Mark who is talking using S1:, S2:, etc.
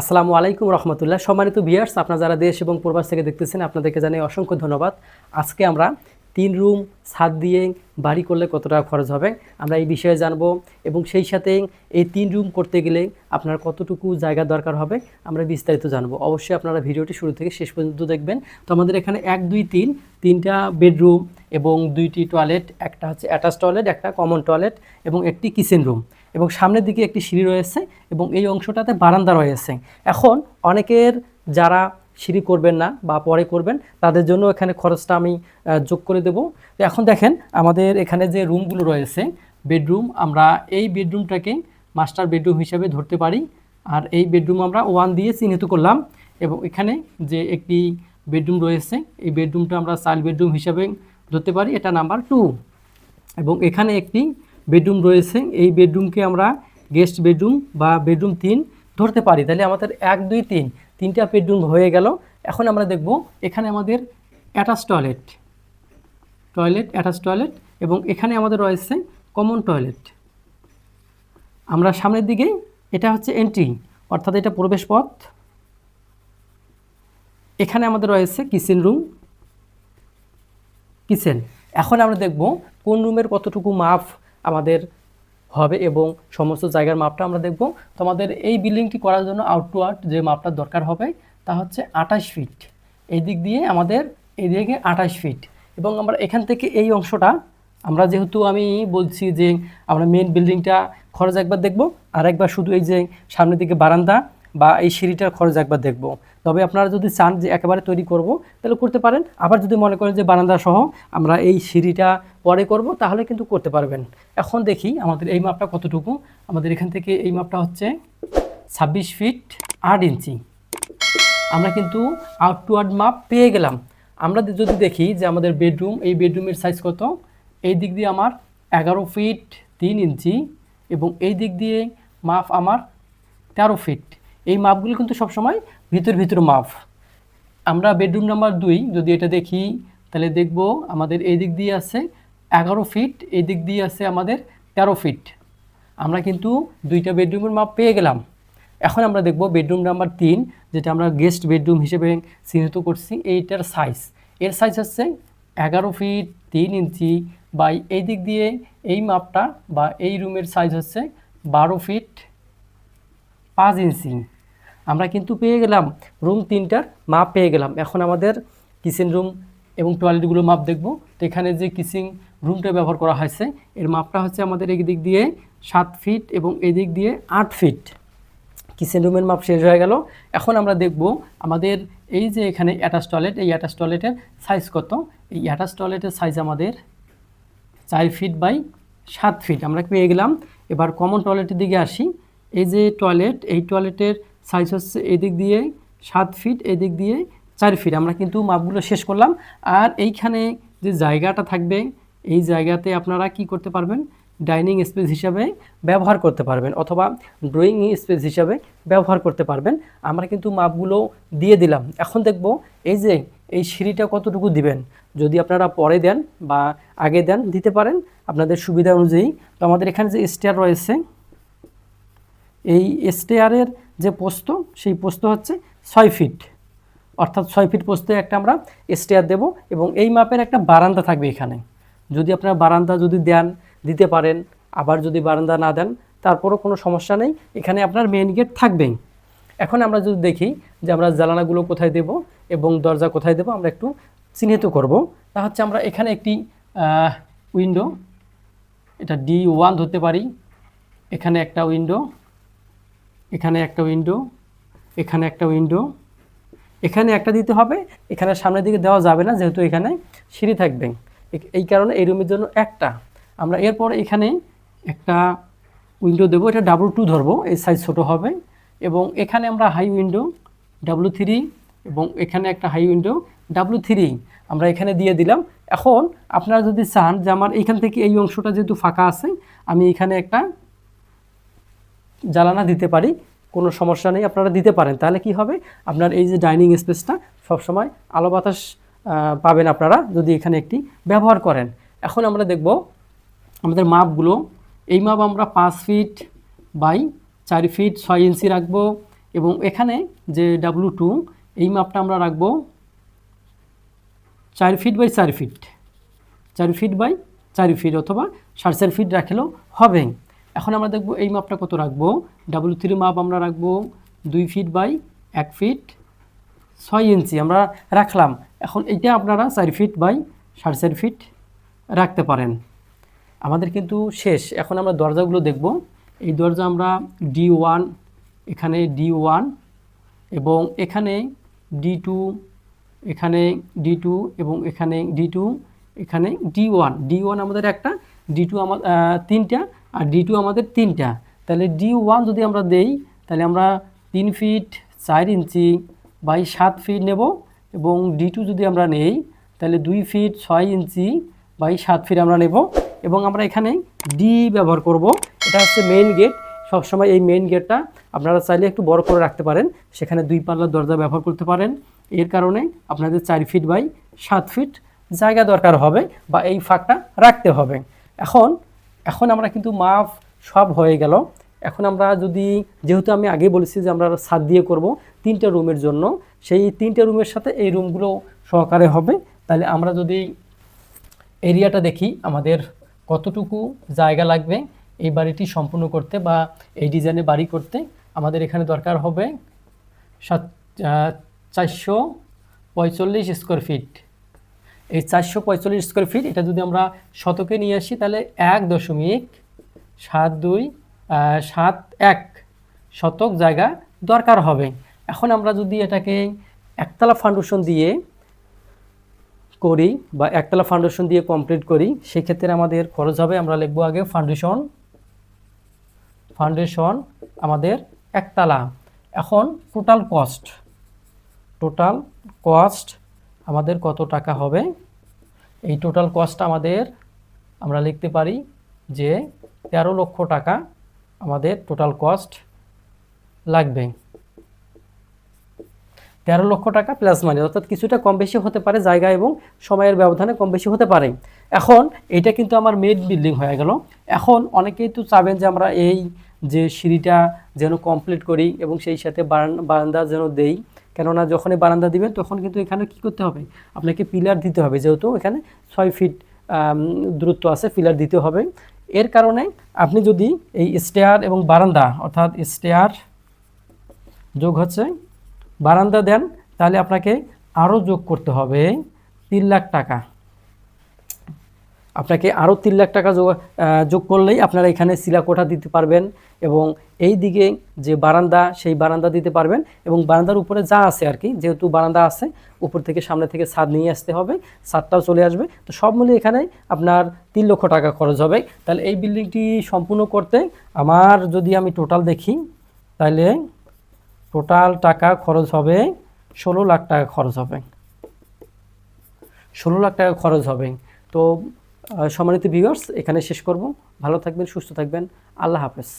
S1: আসসালামু আলাইকুম রহমতুল্লাহ। সম্মানিত ভিয়ার্স আপনারা যারা দেশ এবং প্রবাস থেকে দেখতেছেন, আপনাদেরকে জানাই অসংখ্য ধন্যবাদ। আজকে আমরা তিন রুম, ছাদ দিয়ে বাড়ি করলে কত টাকা খরচ হবে? আমরা এই বিষয়ে জানব এবং সেই সাথে এই তিন রুম করতে গেলে আপনার কতটুকু জায়গা দরকার হবে আমরা বিস্তারিত জানব। অবশ্যই আপনারা ভিডিওটি শুরু থেকে শেষ পর্যন্ত দেখবেন। তো আমাদের এখানে এক, দুই, তিন, তিনটা বেডরুম এবং দুইটি টয়লেট, একটা হচ্ছে অ্যাটাচ টয়লেট, একটা কমন টয়লেট এবং একটি কিচেন রুম এবং সামনের দিকে একটি সিঁড়ি রয়েছে এবং এই অংশটাতে বারান্দা রয়েছে। এখন অনেকের যারা সিঁড়ি করবেন না বা পরে করবেন, তাদের জন্য এখানে খরচটা আমি যোগ করে দেব। এখন দেখেন আমাদের এখানে যে রুমগুলো রয়েছে, বেডরুম, আমরা এই বেডরুমটাকে মাস্টার বেডরুম হিসাবে ধরতে পারি। আর এই বেডরুম আমরা ওয়ান দিয়ে চিহ্নিত করলাম। এবং এখানে যে একটি বেডরুম রয়েছে, এই বেডরুমটা আমরা চাইল্ড বেডরুম হিসাবে ধরতে পারি। এটা নাম্বার টু। এবং এখানে একটি বেডরুম রয়েছে। এই বেডরুমকে আমরা গেস্ট বেডরুম বা বেডরুম তিন ধরতে পারি। তাহলে আমাদের এক, দুই, তিন তিনটা বেডরুম হয়ে গেল। এখন আমরা দেখব এখানে আমাদের attach toilet. Toilet attach toilet এবং এখানে আমাদের রয়েছে কমন টয়লেট। আমরা সামনের দিকে, এটা হচ্ছে এন্ট্রি, অর্থাৎ এটা প্রবেশ পথ এখানে আমাদের রয়েছে কিচেন রুম। কিচেন। এখন আমরা দেখব কোন রুমের কতটুকু মাপ আমাদের হবে এবং সমস্ত জায়গার মাপটা আমরা দেখব। তো আমাদের এই বিল্ডিংটি করার জন্য আউট টু আউট যে মাপটা দরকার হবে, তা হচ্ছে আঠাশ ফিট এই দিক দিয়ে আমাদের এই দিকে আঠাশ ফিট এবং আমরা এখান থেকে এই অংশটা, আমরা যেহেতু আমি বলছি যে আমরা মেন বিল্ডিংটা খরচ একবার দেখব আর একবার শুধু এই যে সামনের দিকে বারান্দা বা এই সিঁড়িটার খরচ একবার দেখব। তবে আপনারা যদি চান যে একেবারে তৈরি করব, তাহলে করতে পারেন। আবার যদি মনে করেন যে বারান্দা সহ আমরা এই সিঁড়িটা পরে করব, তাহলে কিন্তু করতে পারবেন। এখন দেখি আমাদের এই মাপটা কতটুকু? আমাদের এখান থেকে এই মাপটা হচ্ছে ছাব্বিশ ফিট আট ইঞ্চি। আমরা কিন্তু আউট টু আউট মাপ পেয়ে গেলাম। আমরা যদি দেখি যে আমাদের বেডরুম এই বেডরুমের সাইজ কত? এই দিক দিয়ে আমার এগারো ফিট তিন ইঞ্চি এবং এই দিক দিয়ে মাপ আমার তেরো ফিট। এই মাপগুলি কিন্তু সবসময় ভিতর ভিতর মাপ। আমরা বেডরুম নাম্বার দুই, যদি এটা দেখি, তাহলে দেখব আমাদের এই দিক দিয়ে আছে এগারো ফিট এই দিক দিয়ে আছে আমাদের তেরো ফিট আমরা কিন্তু দুইটা বেডরুমের মাপ পেয়ে গেলাম। এখন আমরা দেখব বেডরুম নাম্বার তিন, যেটা আমরা গেস্ট বেডরুম হিসেবে চিহ্নিত করছি, এইটার সাইজ এর সাইজ হচ্ছে এগারো ফিট তিন ইঞ্চি বা এই দিক দিয়ে এই মাপটা বা এই রুমের সাইজ হচ্ছে বারো ফিট পাঁচ ইঞ্চি। আমরা কিন্তু পেয়ে গেলাম রুম তিনটার মাপ পেয়ে গেলাম। এখন আমাদের কিচেন রুম এবং টয়লেটগুলো মাপ দেখব। তো এখানে যে কিচেন রুমটা ব্যবহার করা হয়েছে, এর মাপটা হচ্ছে আমাদের দিক দিয়ে সাত ফিট এবং এদিক দিয়ে আট ফিট কিচেন রুমের মাপ শেষ হয়ে গেল। এখন আমরা দেখব আমাদের এই যে এখানে অ্যাটাচ টয়লেট এই অ্যাটাচ টয়লেটের সাইজ কত? এই অ্যাটাচ টয়লেটের সাইজ আমাদের চার ফিট বাই সাত ফিট আমরা পেয়ে গেলাম। এবার কমন টয়লেটের দিকে আসি। এই যে টয়লেট এই টয়লেটের সাইজ হচ্ছে এদিক দিয়ে সাত ফিট এদিক দিয়ে চার ফিট আমরা কিন্তু মাপগুলো শেষ করলাম। আর এইখানে যে জায়গাটা থাকবে, এই জায়গাতে আপনারা কি করতে পারবেন? ডাইনিং স্পেস হিসাবে ব্যবহার করতে পারবেন অথবা ড্রয়িং স্পেস হিসাবে ব্যবহার করতে পারবেন। আমরা কিন্তু মাপগুলো দিয়ে দিলাম। এখন দেখব এই যে এই সিঁড়িটা কতটুকু দিবেন? যদি আপনারা পরে দেন বা আগে দেন, দিতে পারেন। আপনাদের সুবিধা অনুযায়ী। তো আমাদের এখানে যে স্টেয়ার রয়েছে এই স্টেয়ারের যে পোস্ত, সেই পোস্ত হচ্ছে ছয় ফিট অর্থাৎ ছয় ফিট পোস্তে একটা আমরা স্টেয়ার দেব এবং এই মাপের একটা বারান্দা থাকবে এখানে। যদি আপনারা বারান্দা যদি দেন, দিতে পারেন, আবার যদি বারান্দা না দেন, তারপরও কোনো সমস্যা নেই। এখানে আপনার মেন গেট থাকবেই। এখন আমরা যদি দেখি যে আমরা জ্বালানাগুলো কোথায় দেব এবং দরজা কোথায় দেব, আমরা একটু চিহ্নিত করব। তা হচ্ছে আমরা এখানে একটি উইন্ডো এটা ডি ওয়ান ধরতে পারি। এখানে একটা উইন্ডো এখানে একটা উইন্ডো এখানে একটা উইন্ডো এখানে একটা দিতে হবে, এখানে সামনের দিকে দেওয়া যাবে না যেহেতু এখানে সিঁড়ি থাকবে। এই কারণে এই রুমের জন্য একটা। আমরা এরপর এখানে একটা উইন্ডো দেবো, এটা ডাবল টু ধরবো, এই সাইজ ছোটো হবে এবং এখানে আমরা হাই উইন্ডো ডাব্লু থ্রি এবং এখানে একটা হাই উইন্ডো ডাব্লু থ্রি আমরা এখানে দিয়ে দিলাম। এখন আপনারা যদি চান যে আমার এখান থেকে এই অংশটা যেহেতু ফাঁকা আছে, আমি এখানে একটা জ্বালানা দিতে পারি, কোনো সমস্যা নেই, আপনারা দিতে পারেন। তাহলে কি হবে? আপনার এই যে ডাইনিং স্পেসটা সবসময় আলো বাতাস পাবেন আপনারা যদি এখানে একটি ব্যবহার করেন। এখন আমরা দেখব আমাদের মাপগুলো। এই মাপ আমরা পাঁচ ফিট বাই চার ফিট ছয় ইঞ্চি রাখব এবং এখানে যে ডাব্লু টু এই মাপটা আমরা রাখব চার ফিট বাই চার ফিট। চার ফিট বাই চার ফিট অথবা সাড়ে চার ফিট রাখলেও হবে। এখন আমরা দেখব এই মাপটা কত রাখব? ডাব্লু থ্রি মাপ আমরা রাখব দুই ফিট বাই এক ফিট ছয় ইঞ্চি আমরা রাখলাম। এখন এইটা আপনারা চার ফিট বাই সাড়ে চার ফিট রাখতে পারেন। আমাদের কিন্তু শেষ। এখন আমরা দরজাগুলো দেখব। এই দরজা আমরা ডি ওয়ান এখানে ডি ওয়ান এবং এখানে ডি টু এখানে ডি টু এবং এখানে ডি টু এখানে ডি ওয়ান ডি ওয়ান আমাদের একটা ডি টু আমার তিনটা আর ডি টু আমাদের তিনটা। তাহলে ডি ওয়ান যদি আমরা দেই, তাহলে আমরা তিন ফিট চার ইঞ্চি বাই সাত ফিট নেব এবং ডি টু যদি আমরা নেই, তাহলে দুই ফিট ছয় ইঞ্চি বাই সাত ফিট আমরা নেব এবং আমরা এখানে ডি ব্যবহার করব। এটা হচ্ছে মেন গেট সবসময় এই মেইন গেটটা আপনারা চাইলে একটু বড় করে রাখতে পারেন। সেখানে দুই পাল্লার দরজা ব্যবহার করতে পারেন। এর কারণে আপনাদের চার ফিট বাই সাত ফিট জায়গা দরকার হবে বা এই ফাঁকটা রাখতে হবে। এখন এখন আমরা কিন্তু মাপ সব হয়ে গেল। এখন আমরা যদি, যেহেতু আমি আগে বলেছি যে আমরা ছাদ দিয়ে করব তিনটা রুমের জন্য, সেই তিনটা রুমের সাথে এই রুমগুলো সহকারে হবে। তাহলে আমরা যদি এরিয়াটা দেখি, আমাদের কতটুকু জায়গা লাগবে এই বাড়িটি সম্পূর্ণ করতে বা এই ডিজাইনে বাড়ি করতে, আমাদের এখানে দরকার হবে সাত চারশো পঁয়তাল্লিশ স্কোয়ার ফিট এই চারশো পঁয়তাল্লিশ স্কোয়ার ফিট এটা যদি আমরা শতকে নিয়ে আসি, তাহলে এক দশমিক সাত দুই সাত এক শতক জায়গা দরকার হবে। এখন আমরা যদি এটাকে একতলা ফাউন্ডেশন দিয়ে করি বা একতলা ফাউন্ডেশন দিয়ে কমপ্লিট করি, সেক্ষেত্রে আমাদের খরচ হবে, আমরা লিখব আগে ফাউন্ডেশন ফাউন্ডেশন আমাদের একতলা। এখন টোটাল কস্ট টোটাল কস্ট আমাদের কত টাকা হবে? এই টোটাল কস্ট আমাদের আমরা লিখতে পারি যে তেরো লক্ষ টাকা আমাদের টোটাল কস্ট লাগবে। তেরো লক্ষ টাকা প্লাস মানি, অর্থাৎ কিছুটা কম বেশি হতে পারে জায়গা এবং সময়ের ব্যবধানে কম বেশি হতে পারে। এখন এটা কিন্তু আমার মেড বিল্ডিং হয়ে গেল। এখন অনেকেই তো চাবেন যে আমরা এই যে সিঁড়িটা যেন কমপ্লিট করি এবং সেই সাথে বারান- বারান্দা যেন দেই। কেননা যখনই বারান্দা দিবেন, তখন কিন্তু এখানে কি করতে হবে? আপনাকে পিলার দিতে হবে, যেহেতু এখানে ছয় ফিট দূরত্ব আছে, পিলার দিতে হবে। এর কারণে আপনি যদি এই স্টেয়ার এবং বারান্দা, অর্থাৎ স্টেয়ার যোগ হচ্ছে, বারান্দা দেন, তাহলে আপনাকে আরও যোগ করতে হবে তিন লাখ টাকা। আপনাকে আরও তিন লাখ টাকা যোগ যোগ করলেই আপনারা এখানে শিলাকোঠা দিতে পারবেন এবং এই দিকে যে বারান্দা, সেই বারান্দা দিতে পারবেন এবং বারান্দার উপরে যা আছে আর কি, যেহেতু বারান্দা আছে, উপর থেকে সামনে থেকে ছাদ নিয়ে আসতে হবে, ছাদটাও চলে আসবে। তো সব মিলিয়ে এখানে আপনার তিন লক্ষ টাকা খরচ হবে। তাহলে এই বিল্ডিংটি সম্পূর্ণ করতে আমার যদি আমি টোটাল দেখি, তাহলে টোটাল টাকা খরচ হবে ষোলো লাখ টাকা খরচ হবে। ষোলো লাখ টাকা খরচ হবে। তো সম্মানিত ভিউয়ার্স এখানে শেষ করব। ভালো থাকবেন সুস্থ থাকবেন। আল্লাহ হাফেজ।